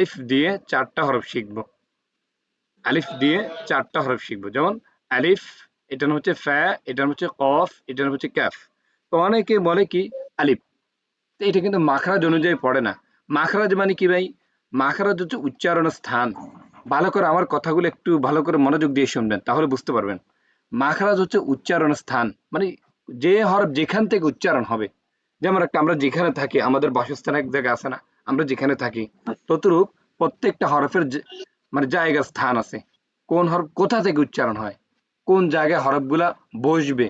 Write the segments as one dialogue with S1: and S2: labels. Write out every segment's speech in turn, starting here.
S1: আলিফ দিয়ে চারটা হরফ শিখব। আলিফ দিয়ে চারটা হরফ শিখব। যেমন আলিফ নাম হচ্ছে ফ্যা নাম হচ্ছে কফ নাম হচ্ছে ক্যাফ। তো অনেকে বলে কি আলিফ। তো এটা কিন্তু মাখরাজ অনুযায়ী পড়ে না। মাখরাজ মানে কি ভাই? মাখরাজ হচ্ছে উচ্চারণের স্থান। ভালো করে আমার কথাগুলো একটু ভালো করে মনোযোগ দিয়ে শুনবেন, তাহলে বুঝতে পারবেন। মাখরাজ হচ্ছে উচ্চারণ স্থান। মানে যে হরফ যেখান থেকে উচ্চারণ হবে। যেমন একটা আমরা যেখানে থাকি, আমাদের বাসস্থান এক জায়গায় আছে না। আমরা যেখানে থাকি ততরূপ প্রত্যেকটা হরফের মানে জায়গা স্থান আছে। কোন হরফ কোথা থেকে উচ্চারণ হয়? কোন জায়গায় হরফগুলা বসবে?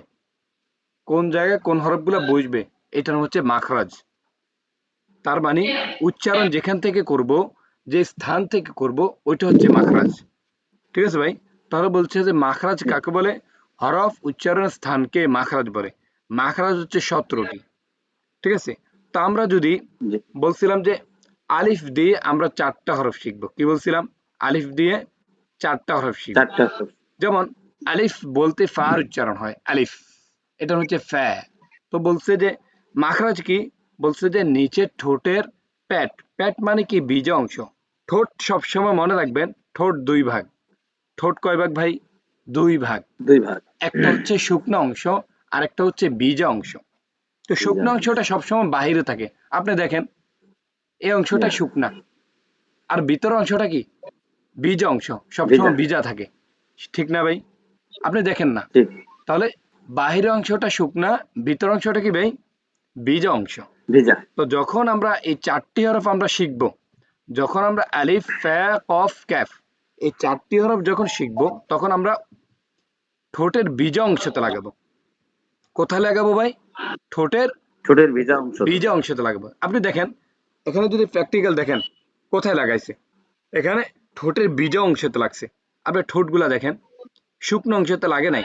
S1: কোন জায়গায় কোন হরফগুলা বসবে? এটার হচ্ছে মাখরাজ। তার মানে উচ্চারণ যেখান থেকে করব যে স্থান থেকে করব ওইটা হচ্ছে মাখরাজ। ঠিক আছে ভাই? তাহলে বলছে যে মাখরাজ কাকে বলে? হরফ উচ্চারণের স্থানকে মাখরাজ বলে। মাখরাজ হচ্ছে সতেরোটি ঠিক আছে? তো আমরা যদি বলছিলাম যে আলিফ দিয়ে আমরা চারটা হরফ শিখব। কি বলছিলাম? আলিফ দিয়ে চারটা হরফ শিখব। যেমন আলিফ বলতে ফার উচ্চারণ হয় আলিফ। এটা হচ্ছে ফ্যা। তো বলছে যে মাখরাজ কি? বলছে যে নিচের ঠোঁটের প্যাট। প্যাট মানে কি? বীজ অংশ। ঠোঁট সবসময় মনে রাখবেন ঠোঁট দুই ভাগ। ঠোঁট কয় ভাগ ভাই? দুই ভাগ।
S2: দুই ভাগ।
S1: একটা হচ্ছে শুকনো অংশ আর একটা হচ্ছে বীজ অংশ। তো শুকনো অংশটা সবসময় বাইরে থাকে। আপনি দেখেন এই অংশটা শুকনা। আর ভিতর অংশটা কি? বীজ অংশ। সবসময়
S2: বীজা।
S1: বীজা থাকে। ঠিক না ভাই? আপনি দেখেন না। তাহলে বাহিরের অংশটা শুকনা ভিতর অংশটা কি ভাই? বীজ অংশ। তো যখন আমরা এই চারটি হরফ আমরা শিখব যখন আমরা আলিফ ফ্যা কফ ক্যাফ এই চারটি হরফ যখন শিখব তখন আমরা ঠোঁটের বীজ অংশতে লাগাবো। কোথায় লাগাবো ভাই? ঠোঁটের
S2: ঠোঁটের ভিজা অংশ।
S1: বীজ অংশতে লাগাবো। আপনি দেখেন এখানে যদি প্র্যাকটিক্যাল দেখেন, কোথায় লাগাইছে? এখানে ঠোঁটের বীজ অংশতে লাগছে। আপনি ঠোঁটগুলা দেখেন, শুকনো অংশতে লাগে নাই।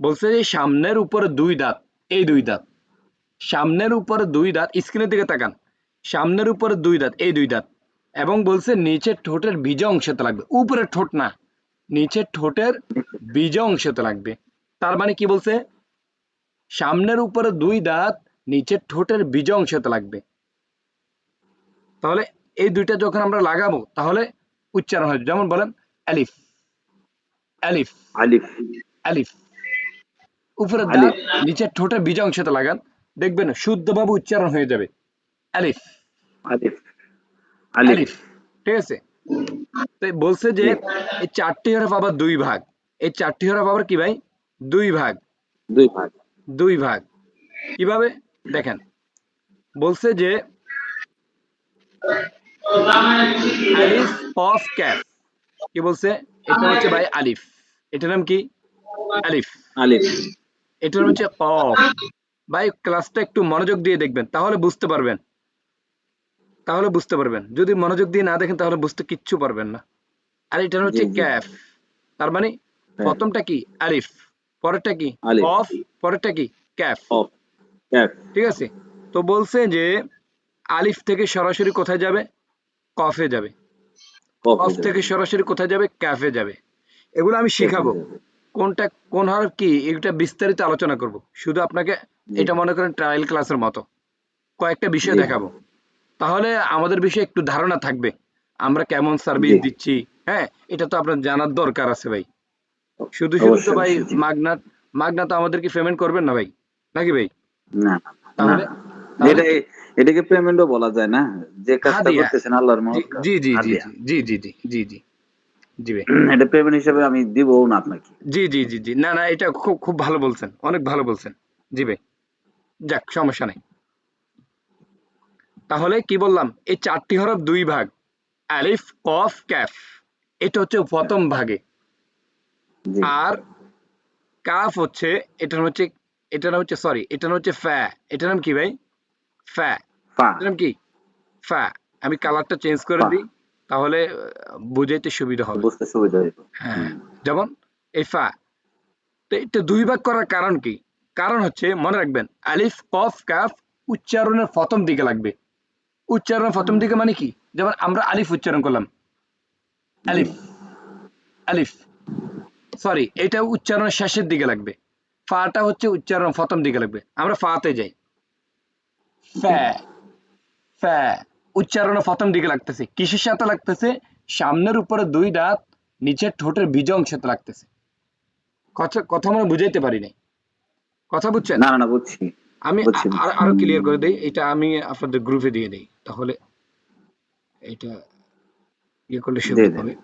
S1: বলছে যে সামনের উপরে দুই দাঁত, এই দুই দাঁত। সামনের উপরে দুই দাঁত, স্ক্রিনের দিকে তাকান। সামনের উপরে দুই দাঁত, এই দুই দাঁত। এবং বলছে নিচের ঠোঁটের বীজ অংশতে লাগবে। উপরের ঠোঁট না, নিচের ঠোঁটের বীজ অংশতে লাগবে। তার মানে কি বলছে? সামনের উপরে দুই দাঁত, নিচের ঠোঁটের বীজ অংশতে লাগবে। তাহলে এই দুইটা যখন আমরা লাগাবো তাহলে উচ্চারণ হয় যেমন বলেন আলিফ। আলিফ
S2: আলিফ
S1: আলিফ
S2: আলিফ।
S1: দাঁত নিচের ঠোঁটের বীজ অংশতে লাগান দেখবেন শুদ্ধভাবে উচ্চারণ হয়ে যাবে। আলিফ
S2: আলিফ। আলিফ।
S1: আলিফ ঠিক আছে? তো বলছে যে এই চারটি হরফ আবার দুই ভাগ। এই চারটি হরফ আবার কি ভাই? দুই ভাগ।
S2: দুই ভাগ।
S1: দুই ভাগ। কীভাবে? দেখেন। বলছে যে আলিফ কফ ক্যাফ কি বলছে? এটা হচ্ছে ভাই আলিফ। এটার নাম কি? আলিফ।
S2: আলিফ।
S1: এটার হচ্ছে কফ ভাই ক্লাসটা একটু মনোযোগ দিয়ে দেখবেন তাহলে বুঝতে পারবেন। তাহলে বুঝতে পারবেন। যদি মনোযোগ দিয়ে না দেখেন তাহলে বুঝতে কিচ্ছু পারবেন না। আর এটার হচ্ছে। ক্যাফ। তার মানে প্রথমটা কি? আলিফ। পরেরটা কি? অফ। পরেরটা কি? ক্যাফ।
S2: অফ।
S1: ঠিক আছে? তো বলছে যে আলিফ থেকে সরাসরি কোথায় যাবে? কফে যাবে।
S2: কফ
S1: থেকে সরাসরি কোথায় যাবে? ক্যাফে যাবে। এগুলো আমি শেখাবো। কোনটা কোন হরফ কি এটা বিস্তারিত আলোচনা করব। শুধু আপনাকে এটা মনে করেন ট্রায়াল ক্লাসের মতো। কয়েকটা বিষয় দেখাবো। তাহলে আমাদের বিষয়ে একটু ধারণা থাকবে। আমরা কেমন সার্ভিস দিচ্ছি হ্যাঁ? এটা তো আপনার জানার দরকার আছে ভাই। শুধু শুধু তো ভাই মাগনা মাগনা তো আমাদেরকে পেমেন্ট করবেন না ভাই? নাকি ভাই?
S2: না
S1: তাহলে
S2: এটাকে পেমেন্টও বলা যায় না? যে কাজটা করতেছেন আল্লাহর
S1: জি। জি জি জি জি জি জি জি জি জি ভাই।
S2: এটা পেমেন্ট হিসেবে আমি দিবও না আপনাকে।
S1: জি জি জি জি। না না এটা খুব খুব ভালো বলছেন। অনেক ভালো বলছেন। জি ভাই। যাক সমস্যা নেই। তাহলে কি বললাম? এই চারটি হরফ দুই ভাগ। আলিফ কফ ক্যাফ। এটা হচ্ছে প্রথম ভাগে। আর কাফ হচ্ছে এটার হচ্ছে এটা হচ্ছে সরি নাম হচ্ছে ফ্যা। এটার নাম কি ভাই?
S2: ফা।
S1: কি? আমি কালারটা চেঞ্জ করে দিই তাহলে বুঝাইতে সুবিধা হবে।
S2: বুঝতে সুবিধা
S1: হ্যাঁ। যেমন এই ফা। তো এটা দুই ভাগ করার কারণ কি? কারণ হচ্ছে মনে রাখবেন আলিফ কফ কাফ উচ্চারণের প্রথম দিকে লাগবে। উচ্চারণের প্রথম দিকে মানে কি? যেমন আমরা আলিফ উচ্চারণ করলাম। আলিফ। আলিফ। সরি এটা উচ্চারণের শেষের দিকে লাগবে। ফাটা হচ্ছে উচ্চারণ প্রথম দিকে লাগবে। আমরা ফাতে যাই। ফ্যা ফ্যা উচ্চারণে প্রথম দিকে লাগতেছে। কিসের সাথে লাগতেছে? সামনের উপরে দুই দাঁত নিচের ঠোঁটের বীজ অংশতে লাগতেছে। কথা আমরা বুঝাইতে পারি নাই। কথা বুঝছেন?
S2: না না বুঝছি।
S1: আমি আর- ক্লিয়ার করে দেই। এটা আমি আপনাদের গ্রুপে দিয়ে দেই। তাহলে এটা ইয়ে করলে সুবিধা হবে।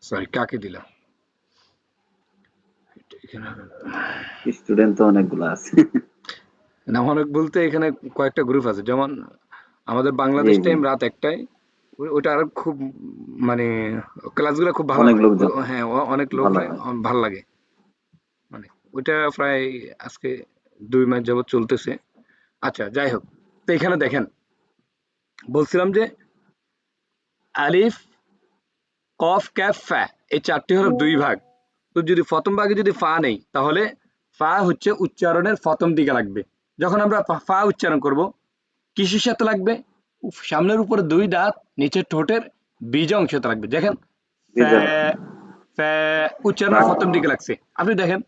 S1: সরি কাকে দিলাম?
S2: স্টুডেন্ট তো অনেকগুলো আছে।
S1: না অনেক বলতে এখানে কয়েকটা গ্রুপ আছে। যেমন আমাদের বাংলাদেশ। টাইম রাত একটায়। ওটা আর খুব মানে ক্লাসগুলো খুব ভালো
S2: অনেক
S1: হয়। হ্যাঁ অনেক লোক
S2: ভালো।
S1: ভালো লাগে। মানে ওইটা প্রায় আজকে দুই মাস যাবত চলতেছে। আচ্ছা যাই হোক। তো এখানে দেখেন বলছিলাম যে আলিফ কফ ক্যাফ ফ্যা এই চারটি হলো দুই ভাগ। তো যদি প্রথম ভাগে যদি ফা নেই তাহলে ফা হচ্ছে উচ্চারণের প্রথম দিকে লাগবে। যখন আমরা ফা- উচ্চারণ করব কিসের সাথে লাগবে? সামনের উপরে দুই দাঁত নিচের ঠোঁটের বীজ অংশতে লাগবে। দেখেন? উচ্চারণের প্রথম দিকে লাগছে। আপনি দেখেন?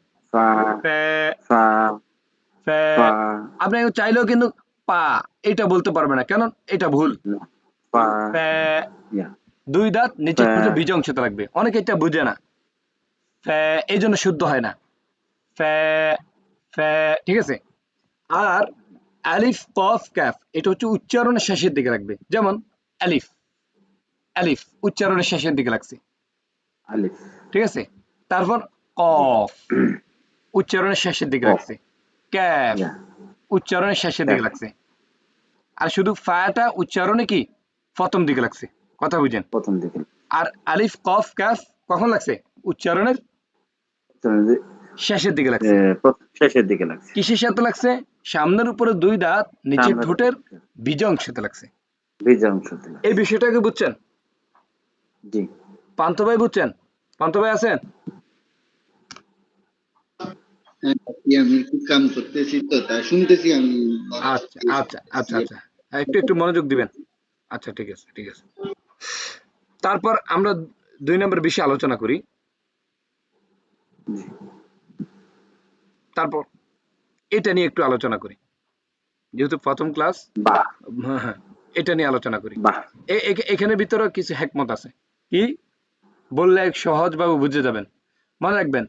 S1: আপনি চাইলেও কিন্তু পা এটা বলতে পারবে না। কেন এটা ভুল। দুই দাঁত নিচের বীজ অংশতে লাগবে। অনেকে এটা বুঝে না। এই জন্য শুদ্ধ হয় না। ঠিক আছে? আর আলিফ কফ ক্যাফ এটা হচ্ছে উচ্চারণের শেষের দিকে রাখবে যেমন আলিফ আলিফ উচ্চারণের শেষের দিকে লাগছে।
S2: আলিফ।
S1: ঠিক আছে? তারপর কফ উচ্চারণের শেষের দিকে। রাখছে ক্যাফ উচ্চারণের শেষের দিকে। লাগছে। আর শুধু ফাটা উচ্চারণে কি? প্রথম দিকে লাগছে। কথা বুঝেন?
S2: প্রথম দিকে।
S1: আর আলিফ কফ ক্যাফ কখন লাগছে? উচ্চারণের শেষের দিকে লাগছে।
S2: শেষের দিকে লাগছে।
S1: কিসের সাথে লাগছে? সামনের উপরে দুই দাঁত নিচের ঠোঁটের বীজ অংশতে লাগছে।
S2: বীজ অংশ দিকে
S1: এই বিষয়টাকে বুঝছেন?
S2: জি।
S1: পান্ত ভাই বুঝছেন? পান্ত ভাই আছেন?
S3: আমি কাম করতেছি তো তাই শুনতেছি আমি।
S1: আচ্ছা আচ্ছা আচ্ছা আচ্ছা। একটু একটু মনোযোগ দিবেন। আচ্ছা ঠিক আছে ঠিক আছে। তারপর আমরা দুই নম্বর বিষয়ে আলোচনা করি। তারপর এটা নিয়ে একটু আলোচনা করি। যেহেতু প্রথম ক্লাস হ্যাঁ এটা নিয়ে আলোচনা করি। এখানে ভিতরে কিছু হেকমত আছে। কি? বললে সহজভাবে বুঝে যাবেন। মনে রাখবেন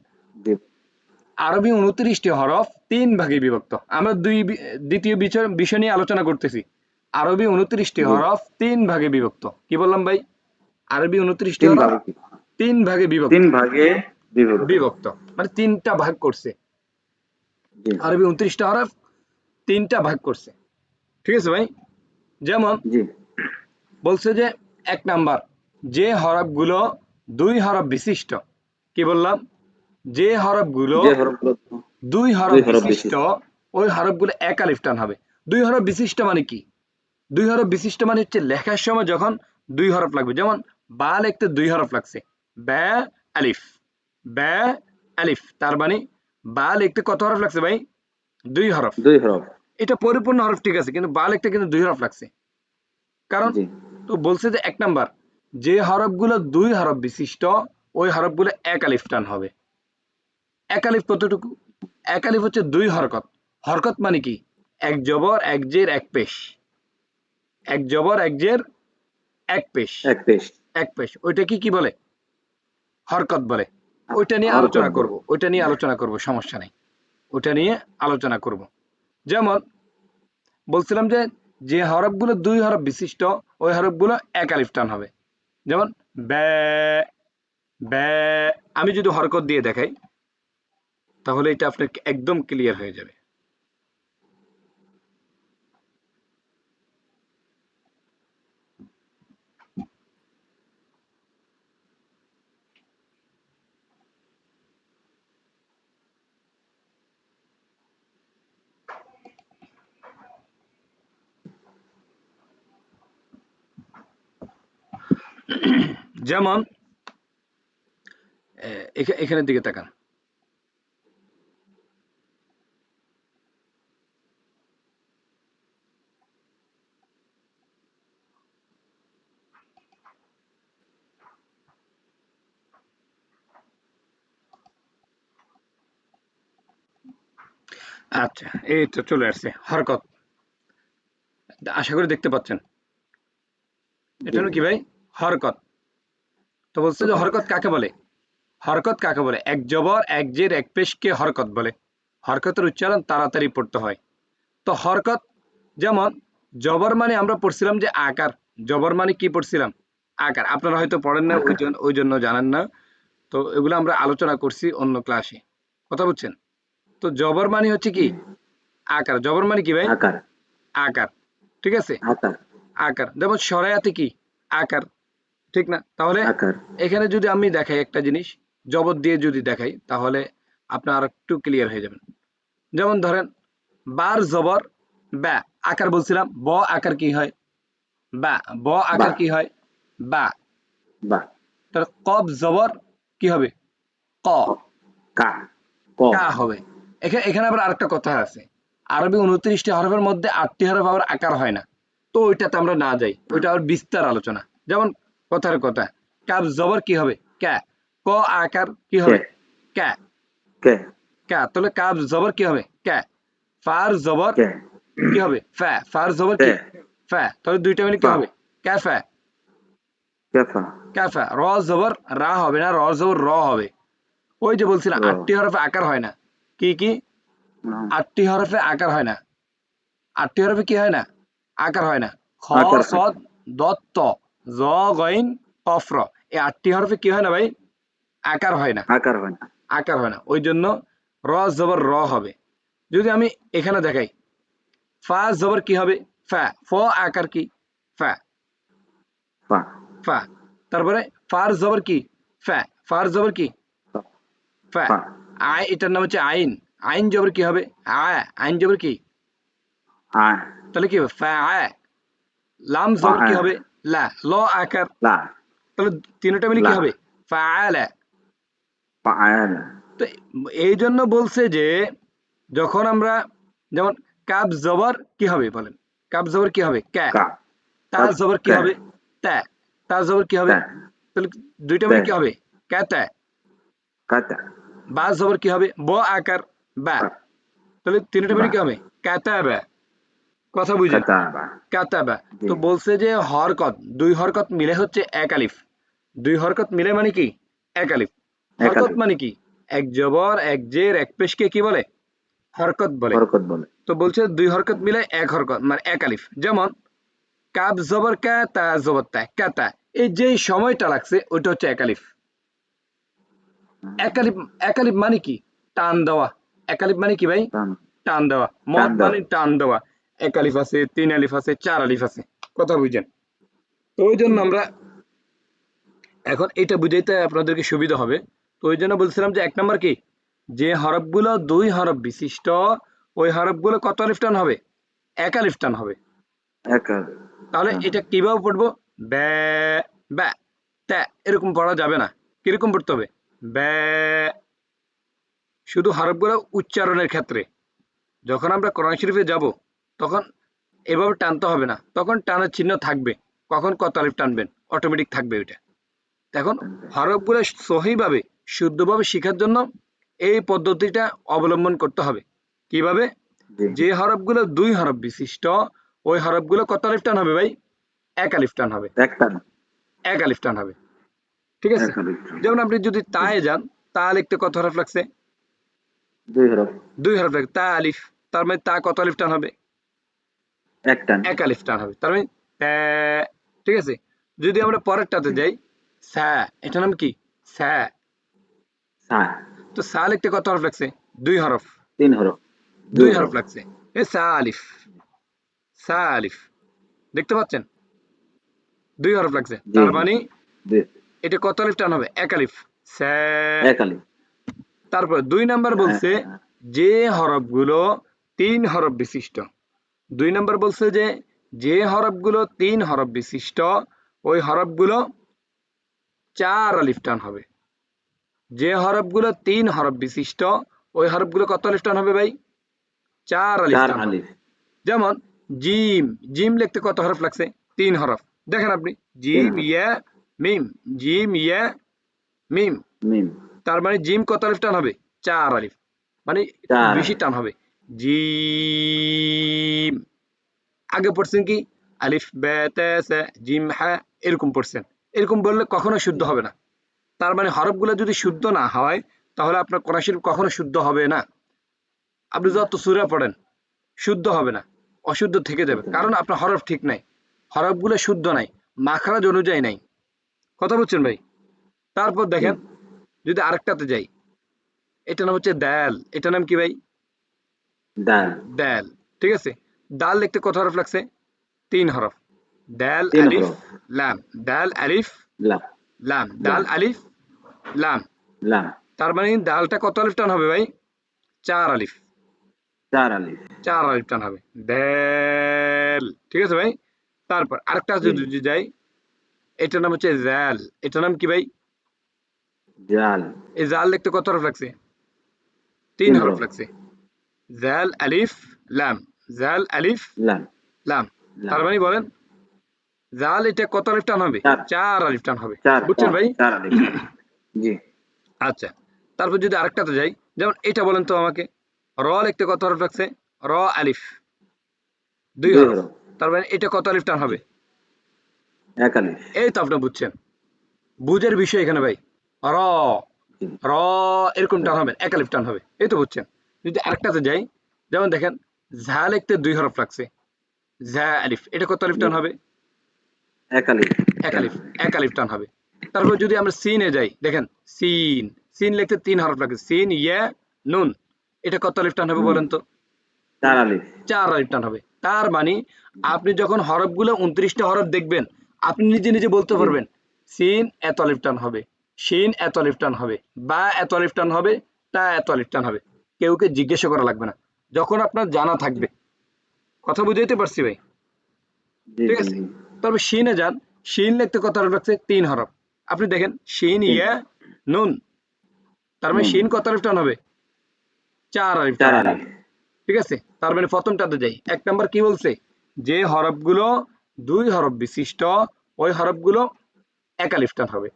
S1: আরবি উনত্রিশটি হরফ তিন ভাগে বিভক্ত। আমরা দুই দ্বিতীয় বিষয় বিষয় নিয়ে আলোচনা করতেছি। আরবি উনত্রিশটি হরফ তিন ভাগে বিভক্ত। কি বললাম ভাই? আরবি উনত্রিশটি হরফ তিন ভাগে বিভক্ত।
S2: তিন ভাগে বিভক্ত।
S1: মানে তিনটা ভাগ করছে। আরবি উনত্রিশটা হরফ তিনটা ভাগ করছে। ঠিক আছে ভাই? যেমন বলছে যে এক নাম্বার যে হরফগুলো দুই হরফ বিশিষ্ট কি বললাম? যে হরফগুলো
S2: যে হরফগুলো
S1: দুই হরফ
S2: দুই হরফ
S1: বিশিষ্ট। ওই হরফগুলো এক আলিফ টান হবে। দুই হরফ বিশিষ্ট মানে কি? দুই হরফ বিশিষ্ট মানে হচ্ছে লেখার সময় যখন দুই হরফ লাগবে। যেমন বা লিখতে দুই হরফ লাগছে। ব্যা আলিফ। ব্যা আলিফ। তার মানে বা লিখতে কত হরফ লাগছে ভাই? দুই হরফ।
S2: দুই হরফ।
S1: এটা পরিপূর্ণ হরফ ঠিক আছে কিন্তু বা লিখতে কিন্তু দুই হরফ লাগছে। কারণ তো বলছে যে এক নাম্বার যে হরফগুলো দুই হরফ বিশিষ্ট ওই হরফগুলো এক আলিফ টান হবে। এক আলিফ কতটুকু? এক আলিফ হচ্ছে দুই হরকত। হরকত মানে কি? এক জবর এক জের এক পেশ। এক জবর এক জের এক পেশ।
S2: এক পেশ।
S1: এক পেশ। ওইটা কি কি বলে? হরকত বলে। ওইটা নিয়ে আলোচনা করব ওইটা নিয়ে আলোচনা করব সমস্যা নেই। ওটা নিয়ে আলোচনা করব। যেমন বলছিলাম যে যে হরফগুলো দুই হরফ বিশিষ্ট ওই হরফগুলো এক আলিফ টান হবে। যেমন ব্যা ব্যা আমি যদি হরকত দিয়ে দেখাই তাহলে এটা আপনার একদম ক্লিয়ার হয়ে যাবে। যেমন এখানের দিকে তাকান। আচ্ছা এই তো চলে আসছে, হরকত। আশা করি দেখতে পাচ্ছেন। এটা কি ভাই? হরকত। তো বলছে যে হরকত কাকে বলে? হরকত কাকে বলে? এক জবর এক জের এক পেশকে হরকত বলে। হরকতের উচ্চারণ তাড়াতাড়ি পড়তে হয়। তো হরকত যেমন জবর মানে আমরা পড়ছিলাম যে আকার। জবর মানে কি পড়ছিলাম? আকার। আপনারা হয়তো পড়েন না ওই জন্য ওই জন্য জানেন না। তো এগুলো আমরা আলোচনা করছি অন্য ক্লাসে। কথা বুঝছেন? তো জবর মানে হচ্ছে কি? আকার। জবর মানে কি ভাই?
S2: আকার।
S1: আকার। ঠিক আছে?
S2: আকার।
S1: আকার। যেমন সরায়াতে কি? আকার। ঠিক না? তাহলে এখানে যদি আমি দেখাই একটা জিনিস জবর দিয়ে যদি দেখাই তাহলে আপনার আর একটু ক্লিয়ার হয়ে যাবেন যেমন ধরেন বার জবর বা আকার বলছিলাম ব আকার কি হয়? বা ব আকার কি হয়? বা।
S2: বা।
S1: তাহলে কব জবর কি হবে? ক।
S2: কা। ক।
S1: কা হবে। এখানে এখানে আবার আরেকটা কথা আছে। আরবি উনত্রিশটি হরফের মধ্যে আটটি হরফ আবার আকার হয় না। তো ওইটাতে আমরা না যাই। ওইটা আবার বিস্তার আলোচনা। যেমন কথার কথা। কাব জবর কি হবে? ক্যা ক আকার কি হবে? ক্যা ক্যা তাহলে কাব জবর কি হবে? ক্যা ফার জবর
S2: কি।
S1: হবে? ফ্যা ফার জবর কি? ফ্যা তাহলে দুইটা মিলে কি। হবে? ক্যাফা
S2: কেফা
S1: ক্যাফা র জবর রা হবে না র জবর র হবে। ওই যে বলছিলাম আটটি হরফে আকার হয় না। কি কি? আটটি হরফে আকার হয় না। আটটি হরফে কি হয় না? আকার হয় না। খ। সদ দত্ত। জ গইন অফর এই আটটি হরফে কি হয় না ভাই? আকার হয় না।
S2: আকার হয় না।
S1: আকার হয় না। ওই জন্য র জবর র হবে। যদি আমি এখানে দেখাই ফা জবর কি হবে? ফা। ফ আকার কি? ফা।
S2: ফা।
S1: তারপরে ফার জবর কি? ফা। ফার জবর কি?
S2: ফা।
S1: আই এটার নাম হচ্ছে আইন। আইন জবর কি হবে? আয় আইন জবর কি? তাহলে কি হবে? ফা। আয় লাম জবর কি হবে? লা ল আকার।
S2: লা।
S1: তাহলে তিনটা মিলে কি হবে? ফাআলা।
S2: ফাআল।
S1: তো এই জন্য বলছে যে যখন আমরা যেমন কাব জবর কি হবে বলেন? কাব জবর কি হবে? ক্যা।
S2: কা।
S1: তা জবর কি হবে? তা। তা জবর কি হবে? তাহলে দুইটা মিলে কি হবে? ক্যাতা
S2: কাতা
S1: বা জবর কি হবে? ব আকার। বা।
S2: বা।
S1: তাহলে তিনটা মিলে কি হবে? কাতাবা কথা বুঝেন
S2: কাতাবা।
S1: তো বলছে যে হরকত দুই হরকত মিলে হচ্ছে এক আলিফ। দুই হরকত মিলে মানে কি? এক আলিফ। হরকত মানে কি? এক জবর এক জের এক পেশকে কি বলে? হরকত বলে।
S2: বরকত বলে।
S1: তো বলছে দুই হরকত মিলে এক হরকত মানে এক আলিফ। যেমন কাব জবর কা তা জবর তা কাতা এই যে সময়টা লাগছে ওইটা হচ্ছে এক আলিফ। এক আলিফ এক আলিফ মানে কি? টান দেওয়া। এক আলিফ মানে কি ভাই? টান। দেওয়া।
S2: দেওয়া।
S1: মানে টান দেওয়া। এক আলিফ আছে তিন আলিফ আছে চার আলিফ আছে। কথা বুঝেন তো ওই জন্য আমরা এখন এটা বুঝাইতে আপনাদেরকে সুবিধা হবে। তো ওই জন্য বলছিলাম যে এক নম্বর কি? যে হরফগুলো দুই হরফ বিশিষ্ট ওই হরফগুলো কত আলিফ টান হবে? এক আলিফ টান হবে।
S2: এক
S1: তাহলে
S2: হ্যাঁ।
S1: এটা কীভাবে পড়ব? ব্যা ব্যা ত্যা এরকম পড়া যাবে না। কীরকম পড়তে হবে? ব্যা শুধু হরফগুলো উচ্চারণের ক্ষেত্রে। যখন আমরা কোরআন শরীফে যাব তখন এভাবে টানতে হবে না। তখন টানার চিহ্ন থাকবে। কখন কত আলিফ টানবেন? অটোমেটিক থাকবে ওইটা। এখন হরফগুলো সহিভাবে শুদ্ধভাবে শেখার জন্য এই পদ্ধতিটা অবলম্বন করতে হবে। কীভাবে? যে হরফগুলো দুই হরফ বিশিষ্ট ওই হরফগুলো কত আলিফ টান হবে ভাই? এক আলিফ টান হবে। এক আলিফ টান হবে। ঠিক আছে? যেমন আপনি যদি তায়ে যান তা লিখতে কত হরফ লাগছে?
S2: দুই হরফ।
S1: দুই হরফ লাগছে। তা আলিফ তার মানে তা কত আলিফ টান হবে? এক আলিফ টান হবে। তার মানে ঠিক আছে? যদি আমরা পরেরটাতে যাই সা এটার নাম কি? সা
S2: সা
S1: তো সা লিখতে কত হরফ লাগছে? দুই হরফ।
S2: তিন হরফ।
S1: দুই হরফ লাগছে। এ সা আলিফ। সা আলিফ। দেখতে পাচ্ছেন? দুই হরফ লাগছে। তার মানে এটা কত আলিফ টান হবে? এক আলিফ।
S2: এক আলিফ।
S1: তারপর দুই নাম্বার বলছে
S2: হ্যাঁ,
S1: যে হরফগুলো তিন হরফ বিশিষ্ট। দুই নম্বর বলছে যে যে হরফগুলো তিন হরফ বিশিষ্ট ওই হরফগুলো চার আলিফ টান হবে। যে হরফগুলো তিন হরফ বিশিষ্ট ওই হরফগুলো কত আলিফ টান হবে ভাই? চার আলিফ। টান। যেমন জিম জিম লিখতে কত হরফ লাগছে? তিন হরফ। দেখেন আপনি জিম। ইয়া মিম। জিম ইয়া মিম।
S2: মিম।
S1: তার মানে জিম কত আলিফ টান হবে? চার আলিফ। মানে বেশি টান হবে। জিম আগে পড়ছেন কি? আলিফ জিম হ্যাঁ এরকম পড়ছেন। এরকম বললে কখনো শুদ্ধ হবে না। তার মানে হরফগুলো যদি শুদ্ধ না হয়, তাহলে আপনার কোরআন শরীফ কখনো শুদ্ধ হবে না। আপনি যত সুরা পড়েন, শুদ্ধ হবে না, অশুদ্ধ থেকে যাবে। কারণ আপনার হরফ ঠিক নাই। হরফগুলো শুদ্ধ নাই, মাখরাজ অনুযায়ী নাই। কথা বলছেন ভাই? তারপর দেখেন, যদি আরেকটাতে যাই, এটার নাম হচ্ছে দ্যাল। এটার নাম কি ভাই?
S2: ডাল।
S1: দ্যাল ঠিক আছে? দাল লিখতে কত হরফ লাগছে? তিন হরফ।
S2: তিন
S1: আলিফ লাম। দাল আলিফ
S2: লাম।
S1: লাম। দাল আলিফ লাম।
S2: লাম।
S1: তার মানে দালটা কত আলিফ টান হবে ভাই? চার আলিফ।
S2: চার আলিফ।
S1: চার আলিফ টান হবে। দ্যাল ঠিক আছে ভাই? তারপর আরেকটা যদি যাই এটার নাম হচ্ছে জ্যাল এটার নাম কি ভাই?
S2: জাল।
S1: এই জাল লিখতে কত হরফ লাগছে? তিন হরফ। লাগছে। জাল আলিফ লাম জাল আলিফ
S2: লাম
S1: লাম। তার মানে বলেন জাল এটা কত আলিফ টান হবে?
S2: চার।
S1: আলিফ টান হবে। বুঝছেন ভাই?
S2: জি।
S1: আচ্ছা তারপর যদি আরেকটাতে যাই যেমন এটা বলেন তো আমাকে র লিখতে কত হরফ লাগছে? র আলিফ। দুই হরফ। তার মানে এটা কত আলিফ টান হবে?
S2: এক আলিফ।
S1: এই তো আপনি বুঝছেন। বুঝের বিষয় এখানে ভাই। র। র এরকম টান হবে এক আলিফ টান হবে। এই তো বুঝছেন। যদি আরেকটাতে যাই যেমন দেখেন ঝা লিখতে দুই হরফ লাগছে। ঝা আলিফ এটা কত আলিফ টান হবে?
S2: এক আলিফ।
S1: এক আলিফ এক আলিফ টান হবে। তারপর যদি আমরা সিনে যাই দেখেন সিন সিন লিখতে তিন হরফ লাগে সিন ইয়া নুন এটা কত আলিফ টান হবে বলেন তো?
S2: চার আলিফ।
S1: চার আলিফ টান হবে। তার মানে আপনি যখন হরফগুলো উনত্রিশটা হরফ দেখবেন আপনি নিজে নিজে বলতে পারবেন সিন এত আলিফ টান হবে শিন এত আলিফ টান হবে বা এত আলিফ টান হবে তা এত আলিফ টান হবে। কেউকে জিজ্ঞাসা করা লাগবে না। যখন আপনার জানা থাকবে। কথা বুঝাইতে পারছি ভাই? ঠিক আছে? তবে শিনে যান। শিন লিখতে কত হরফ লাগছে তিন হরফ। আপনি দেখেন শিন ইয়া নুন। তার মানে শিন কত আলিফ টান হবে? চার আলিফ। ঠিক আছে? তার মানে প্রথমটাতে যাই। এক নাম্বার কি বলছে? যে হরফগুলো দুই হরফ বিশিষ্ট ওই হরফগুলো এক আলিফ টান হবে।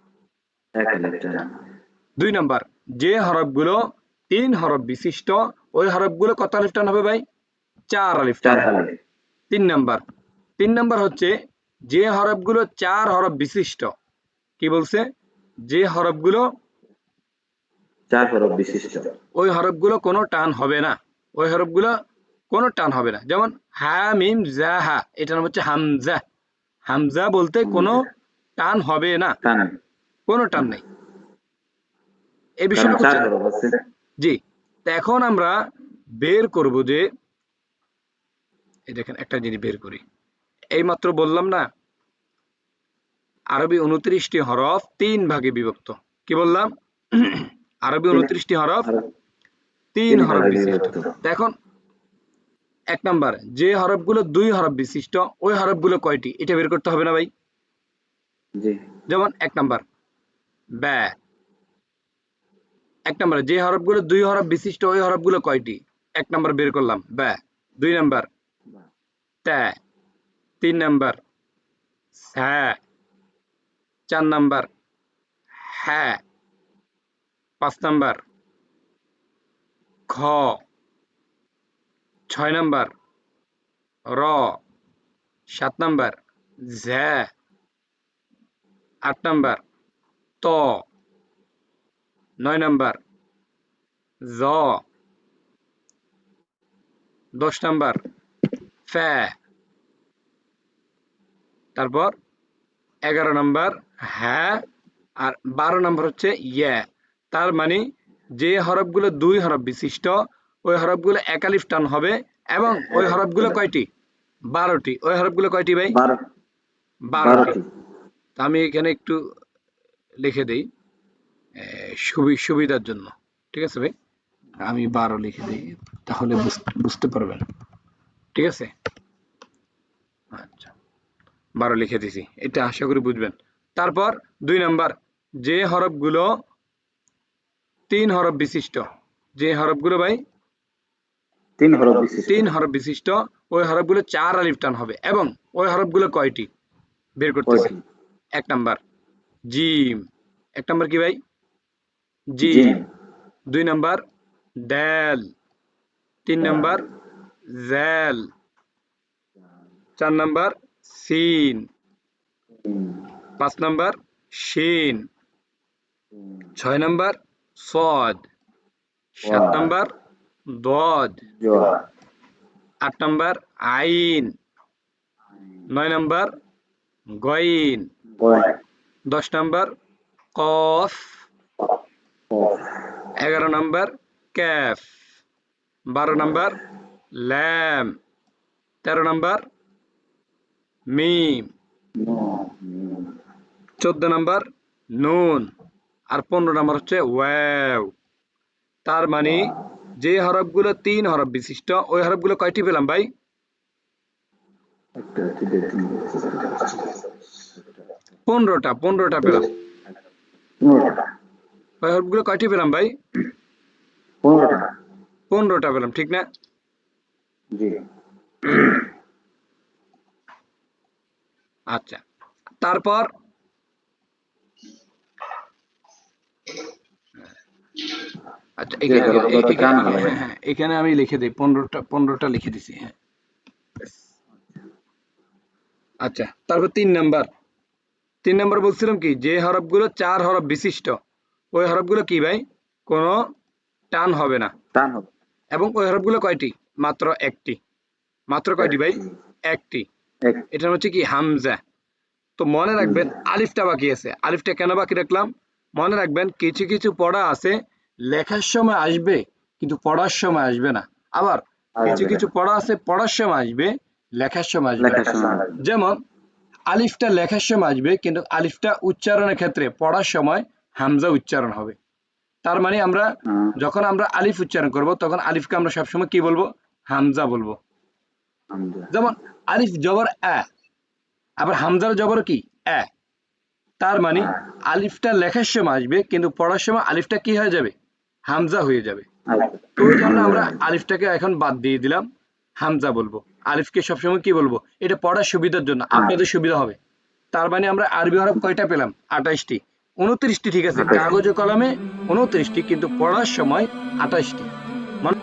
S2: এক আলিফ চার
S1: দুই নাম্বার যে হরফগুলো তিন হরফ বিশিষ্ট ওই হরফগুলো কত আলিফ টান হবে ভাই? চার আলিফ। টান তিন নাম্বার। তিন নাম্বার হচ্ছে যে হরফগুলো চার হরফ বিশিষ্ট কি বলছে? যে হরফগুলো
S2: চার হরফ বিশিষ্ট।
S1: ওই হরফগুলো কোনো টান হবে না। ওই হরফগুলো কোনো টান হবে না। যেমন হা মিম জা হা এটার নাম হচ্ছে হামজা। হামজা বলতে কোনো টান হবে না। কোনো টান নেই। এই
S2: কারণ
S1: জি। তো এখন আমরা বের করব যে এই দেখেন একটা জিনিস বের করি। এই মাত্র বললাম না আরবি উনত্রিশটি হরফ তিন ভাগে বিভক্ত। কি বললাম? আরবি উনত্রিশটি হরফ তিন
S2: তিন
S1: হরফ বিশিষ্ট। এখন এক নাম্বার যে হরফগুলো দুই হরফ বিশিষ্ট ওই হরফগুলো কয়টি? এটা বের করতে হবে না ভাই? যেমন এক নাম্বার ব্যা এক নাম্বার যে হরফগুলো দুই হরফ বিশিষ্ট ওই হরফগুলো কয়টি? এক নাম্বার বের করলাম ব্যা। দুই নাম্বার ত্যা তিন নাম্বার স্যা চার নাম্বার হ্যাঁ। পাঁচ নাম্বার খ ছয় নাম্বার র। সাত নাম্বার ঝ্যা আট নাম্বার ত। নয় নাম্বার। জ। দশ নাম্বার। ফ্যা। তারপর এগারো নাম্বার হ্যাঁ। আর বারো নাম্বার হচ্ছে ইয়া। তার মানে যে হরফগুলো দুই হরফ বিশিষ্ট ওই হরফগুলো একালিফ টান হবে এবং ওই হরফগুলো কয়টি? বারোটি। ওই হরফগুলো কয়টি ভাই? বারোটি। আমি এখানে একটু লিখে দিই। সুবিধার জন্য। ঠিক আছে ভাই? আমি বারো লিখে দিই তাহলে বুঝতে পারবেন। ঠিক আছে? আচ্ছা বারো লিখে দিছি। এটা আশা করি বুঝবেন। তারপর দুই নাম্বার যে হরফগুলো তিন হরফ বিশিষ্ট যে হরফগুলো ভাই?
S2: তিন হরফ বিশিষ্ট।
S1: তিন হরফ বিশিষ্ট ওই হরফগুলো চার আলিফ টান হবে এবং ওই হরফগুলো কয়টি? বের করতেছি? এক নাম্বার জিম। এক নাম্বার কি ভাই? জিম দুই নাম্বার ড্যাল। তিন নাম্বার জ্যাল। চার নাম্বার সিন। পাঁচ নাম্বার শিন। ছয় নাম্বার সদ। সাত। নাম্বার দদ। আট নাম্বার আইন। নয় নাম্বার গইন। দশ নাম্বার কফ। এগারো নাম্বার, ক্যাফ। বারো নাম্বার, ল্যাম। তেরো নাম্বার, মিম। চোদ্দ নাম্বার, নুন। আর পনেরো নাম্বার হচ্ছে ওয়াও। তার মানে যে হরফগুলো তিন হরফ বিশিষ্ট, ওই হরফগুলো কয়টি পেলাম ভাই? পনেরোটা পনেরোটা পেলাম।
S2: পনেরোটা।
S1: ওই হরফগুলো কয়টি পেলাম ভাই?
S2: পনেরোটা।
S1: পনেরোটা পেলাম ঠিক না?
S2: জি।
S1: আচ্ছা তারপর? আচ্ছা
S2: যে
S1: এখানে
S2: হরফগুলো
S1: এ- এখানে-
S2: টান হবে।
S1: হ্যাঁ, হ্যাঁ, এখানে আমি লিখে দিই পনেরোটা পনেরোটা লিখে দিছি হ্যাঁ। আচ্ছা তারপর তিন নাম্বার। তিন নাম্বার বলছিলাম কি যে হরফগুলো চার হরফ বিশিষ্ট ওই হরফগুলো কি ভাই? কোনো টান হবে না।
S2: টান হবে।
S1: এবং ওই হরফগুলো কয়টি? মাত্র একটি। মাত্র কয়টি ভাই? একটি। এটা হচ্ছে কি হামজা। তো মনে রাখবেন আলিফটা বাকি আছে। আলিফটা কেন বাকি রাখলাম? মনে রাখবেন কিছু কিছু পড়া আছে লেখার সময় আসবে কিন্তু পড়ার সময় আসবে না। আবার কিছু কিছু পড়া আছে পড়ার সময় আসবে লেখার সময় আসবে যেমন আলিফটা লেখার সময় আসবে কিন্তু আলিফটা উচ্চারণের ক্ষেত্রে পড়ার সময় হামজা উচ্চারণ হবে। তার মানে আমরা
S2: হ্যাঁ,
S1: যখন আমরা আলিফ উচ্চারণ করব তখন আলিফকে আমরা সবসময় কি বলব? হামজা বলব। যেমন আলিফ জবর আ আবার হামজার জবর কি? আ তার মানে আলিফটা লেখার সময় আসবে কিন্তু পড়ার সময় আলিফটা কি হয়ে যাবে? হামজা হয়ে যাবে। তো ওই জন্য আমরা আলিফটাকে এখন বাদ দিয়ে দিলাম হামজা বলব। আলিফকে সবসময় কি বলব? এটা পড়ার সুবিধার জন্য আপনাদের সুবিধা হবে। তার মানে আমরা আরবি হরফ কয়টা পেলাম? আঠাশটি। উনত্রিশটি ঠিক আছে কাগজ ও কলমে উনত্রিশটি কিন্তু পড়ার সময় আঠাশটি। মানে